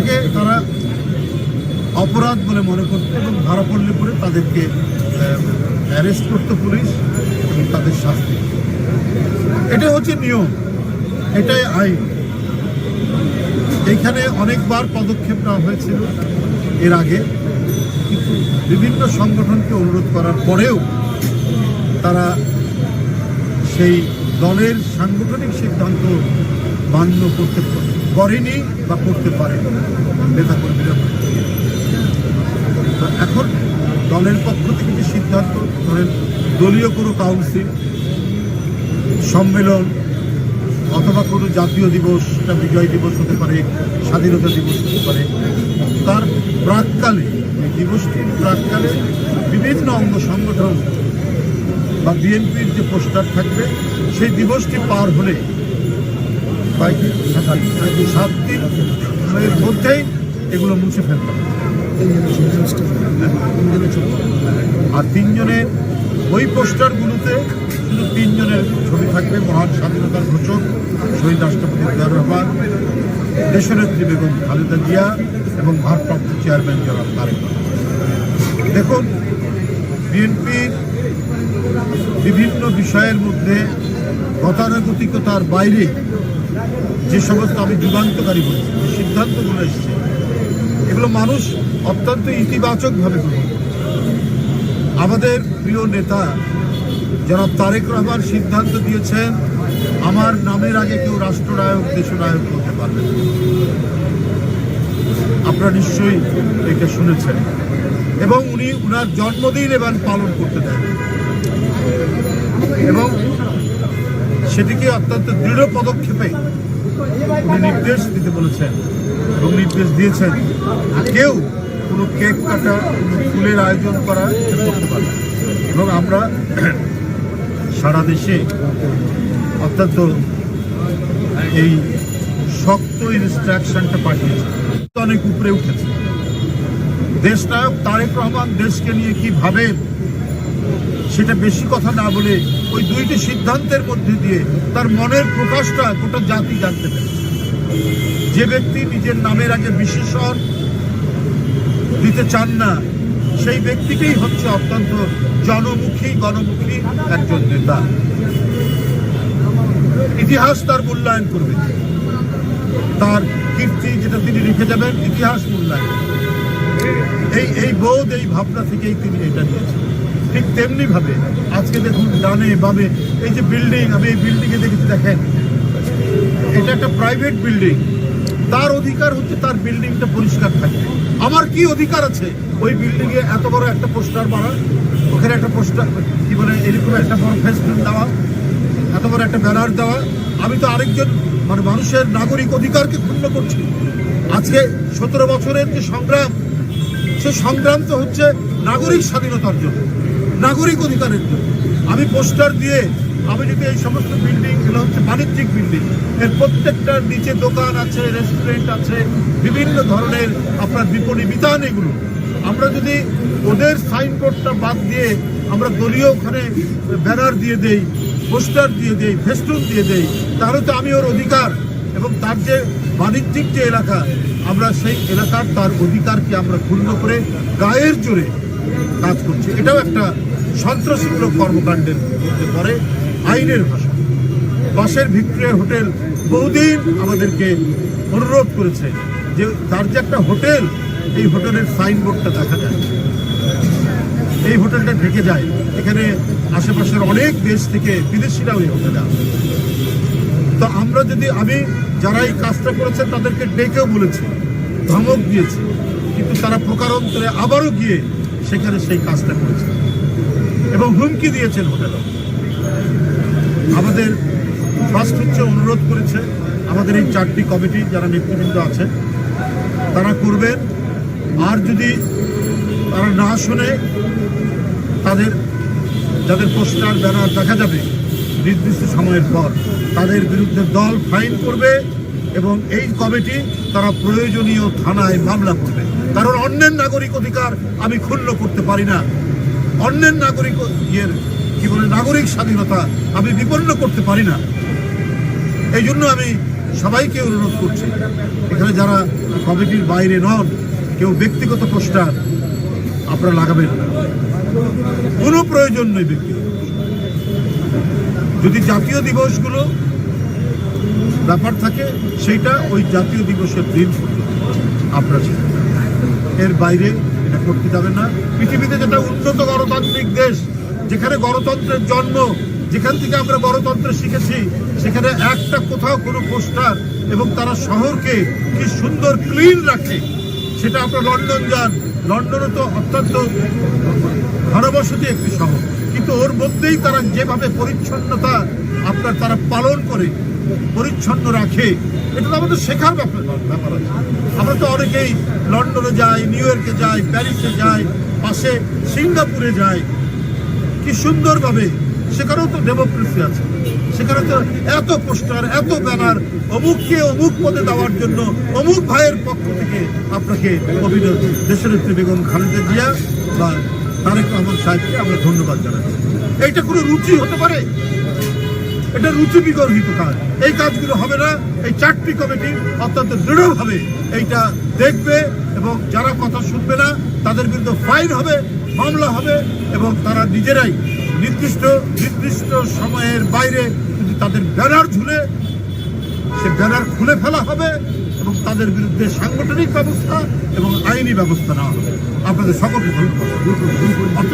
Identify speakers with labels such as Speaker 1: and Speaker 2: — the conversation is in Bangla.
Speaker 1: এটাকে তারা অপরাধ বলে মনে করতো এবং ধরা পড়লে পরে তাদেরকে অ্যারেস্ট করতো পুলিশ এবং তাদের শাস্তি। এটা হচ্ছে নিয়ম, এটাই আইন। এইখানে অনেকবার পদক্ষেপ নেওয়া হয়েছিল এর আগে, কিন্তু বিভিন্ন সংগঠনকে অনুরোধ করার পরেও তারা সেই দলের সাংগঠনিক সিদ্ধান্ত মান্য করতে করেনি বা করতে পারেনি। নেতাকর্মীরা তো এখন দলের পক্ষ থেকে যে সিদ্ধান্ত, ধরেন দলীয় কোনো কাউন্সিল সম্মেলন, অথবা কোনো জাতীয় দিবস সেটা বিজয় দিবস হতে পারে, স্বাধীনতা দিবস হতে পারে, তার প্রাককালে দিবসটির প্রাককালে বিভিন্ন অঙ্গ সংগঠন বা বিএনপির যে পোস্টার থাকবে, সেই দিবসটি পার হলে কয়েকদিন সাত দিন এর মধ্যেই এগুলো মুছে ফেলতে আর তিনজনের ওই পোস্টারগুলোতে শুধু তিনজনের ছবি থাকবে, মহান স্বাধীনতার ঘোষক শহীদ রাষ্ট্রপতি জিয়াউর রহমান, দেশনেত্রী বেগম খালেদা জিয়া এবং ভারপ্রাপ্ত চেয়ারম্যান জনাব তারেক দেখুন, বিএনপির বিভিন্ন বিষয়ের মধ্যে গতানুগতিকতার বাইরে যে সমস্ত আমি যুগান্তকারী বলছি, যে সিদ্ধান্তগুলো এসছে, এগুলো মানুষ অত্যন্ত ইতিবাচকভাবে গ্রহণ। আমাদের প্রিয় নেতা যারা তারেক রহমান সিদ্ধান্ত দিয়েছেন, আমার নামের আগে কেউ রাষ্ট্রনায়ক, দেশনায়ক হতে পারবে না। আপনারা নিশ্চয়ই এটা শুনেছেন। এবং উনি, উনার জন্মদিন এবার পালন করতে দেন এবং সেটিকে অত্যন্ত দৃঢ় পদক্ষেপে উনি নির্দেশ দিতে বলেছেন এবং নির্দেশ দিয়েছেন কেউ কোনো কেক কাটা ফুলের আয়োজন করা করতে পারে এবং আমরা সারা দেশে অত্যন্ত এই শক্ত ইনস্ট্রাকশনটা পাঠিয়েছে। অনেক উপরে উঠেছে। দেশনায়ক তারেক রহমান দেশকে নিয়ে কি ভাবেন সেটা বেশি কথা না বলে ওই দুইটি সিদ্ধান্তের মধ্যে দিয়ে তার মনের প্রকাশটা গোটা জাতি জানতে পেরেছে। যে ব্যক্তি নিজের নামের আগে বিশেষণ দিতে চান না, সেই ব্যক্তিকেই হচ্ছে অত্যন্ত জনমুখী, গণমুখী একজন নেতা। ইতিহাস তার মূল্যায়ন করবে। তার কীর্তি যেটা তিনি রেখে যাবেন, ইতিহাস মূল্যায়ন। এই এই বোধ, এই ভাবনা থেকেই তিনি এটা নিয়েছেন। ঠিক তেমনি ভাবে আজকে দেখুন ডানে, বামে, এই যে বিল্ডিং আমি এই বিল্ডিংয়ে দেখেছি, দেখেন, এটা একটা প্রাইভেট বিল্ডিং তার অধিকার হচ্ছে তার বিল্ডিংটা পরিষ্কার থাকবে আমার কি অধিকার আছে ওই বিল্ডিংয়ে এত বড় একটা পোস্টার মারা ওখানে একটা পোস্টার, কি বলে, এরকম একটা বড় ফেস্টুন দেওয়া, এত বড় একটা ব্যানার দেওয়া। আমি তো আরেকজন মানে মানুষের নাগরিক অধিকারকে ক্ষুণ্ণ করছি। আজকে সতেরো বছরের যে সংগ্রাম সে সংগ্রাম তো হচ্ছে নাগরিক স্বাধীনতার জন্য, নাগরিক অধিকারের জন্য। আমি পোস্টার দিয়ে, আমি যদি এই সমস্ত বিল্ডিং এগুলো হচ্ছে বাণিজ্যিক বিল্ডিং এর প্রত্যেকটার নিচে দোকান আছে রেস্টুরেন্ট আছে, বিভিন্ন ধরনের আপনার বিপণী বিতান এগুলো। আমরা যদি ওদের সাইনবোর্ডটা বাদ দিয়ে আমরা দলীয় ওখানে ব্যানার দিয়ে দেই, পোস্টার দিয়ে দেই ফেস্টুন দিয়ে দেই, তাহলে তো আমি ওর অধিকার। এবং তার যে বাণিজ্যিক যে এলাকা, আমরা সেই এলাকার তার অধিকারকে আমরা ক্ষুণ্ণ করে গায়ের জোরে কাজ করছি। এটাও একটা সন্ত্রাসীমূলক কর্মকাণ্ডের মধ্যে পড়ে আইনের ভাষা বাসের ভিক্টোরিয়া হোটেল বহুদিন আমাদেরকে অনুরোধ করেছে যে তার যে একটা হোটেল, এই হোটেলের সাইনবোর্ডটা দেখা যায়। এই হোটেলটা ঢেকে যায়। এখানে আশেপাশের অনেক দেশ থেকে বিদেশিরাও এই হোটেলে আসে। তো আমরা যদি আমি যারা এই কাজটা করেছেন তাদেরকে ডেকেও বলেছে, ধমক দিয়েছে। কিন্তু তারা প্রকারান্তরে আবারও গিয়ে সেখানে সেই কাজটা করেছে এবং হুমকি দিয়েছেন হোটেলে। আমাদের ফার্স্ট হচ্ছে অনুরোধ করেছে আমাদের এই চারটি কমিটি যারা নেতৃবৃন্দ আছে, তারা করবেন। আর যদি তারা না শুনে, তাদের, যাদের পোস্টার, ব্যানার দেখা যাবে নির্দিষ্ট সময়ের পর তাদের বিরুদ্ধে দল ফাইন করবে এবং এই কমিটি তারা প্রয়োজনীয় থানায় মামলা করবে। কারণ অন্যের নাগরিক অধিকার আমি ক্ষুণ্ণ করতে পারি না। অন্যের নাগরিক ইয়ের কি বলে, নাগরিক স্বাধীনতা আমি বিপন্ন করতে পারি না। এই জন্য আমি সবাইকে অনুরোধ করছি, এখানে যারা কমিটির বাইরে নন, কেউ ব্যক্তিগত পোস্টার আপনারা লাগাবেন না। কোনো প্রয়োজন নেই ব্যক্তিগত। যদি জাতীয় দিবসগুলো ব্যাপার থাকে, সেইটা ওই জাতীয় দিবসের দিন আপনারা। এর বাইরে এটা করতে যাবেন না। পৃথিবীতে যেটা উন্নত গণতান্ত্রিক দেশ, যেখানে গণতন্ত্রের জন্ম, যেখান থেকে আমরা গণতন্ত্র শিখেছি, সেখানে একটা কোথাও কোনো পোস্টার এবং তারা শহরকে কি সুন্দর, ক্লিন রাখে, সেটা আপনার লন্ডন যান। লন্ডনও তো অত্যন্ত ঘনবসতি একটি শহর। ওর মধ্যেই তারা যেভাবে পরিচ্ছন্নতা আপনার তারা পালন করে, পরিচ্ছন্ন রাখে, এটা তো আমাদের শেখার ব্যাপার ব্যাপার আছে। আমরা তো অনেকেই লন্ডনে যাই, নিউ ইয়র্কে যাই, প্যারিসে যাই, পাশে সিঙ্গাপুরে যাই। কি সুন্দরভাবে। সেখানেও তো ডেমোক্রেসি আছে। সেখানে তো এত পোস্টার, এত ব্যানার, অমুককে অমুক পদে দেওয়ার জন্য অমুক ভাইয়ের পক্ষ থেকে আপনাকে অভিনন্দন দেশের নেত্রী বেগম খালেদা জিয়া বা তারেক রহমান সাহেবকে আমরা ধন্যবাদ জানাচ্ছি। এইটা কোনো রুচি হতে পারে? এটা রুচি বিগর্হিত কাজ এই কাজগুলো হবে না। এই চারটি কমিটি অত্যন্ত দৃঢ়ভাবে এইটা দেখবে এবং যারা কথা শুনবে না, তাদের বিরুদ্ধে ফাইন হবে, মামলা হবে এবং তারা নিজেরাই নির্দিষ্ট নির্দিষ্ট সময়ের বাইরে যদি তাদের ব্যানার ঝুলে সে ব্যানার খুলে ফেলা হবে এবং তাদের বিরুদ্ধে সাংগঠনিক ব্যবস্থা এবং আইনি ব্যবস্থা নেওয়া হবে। আপনাদের সকলকে ধন্যবাদ। অর্থ-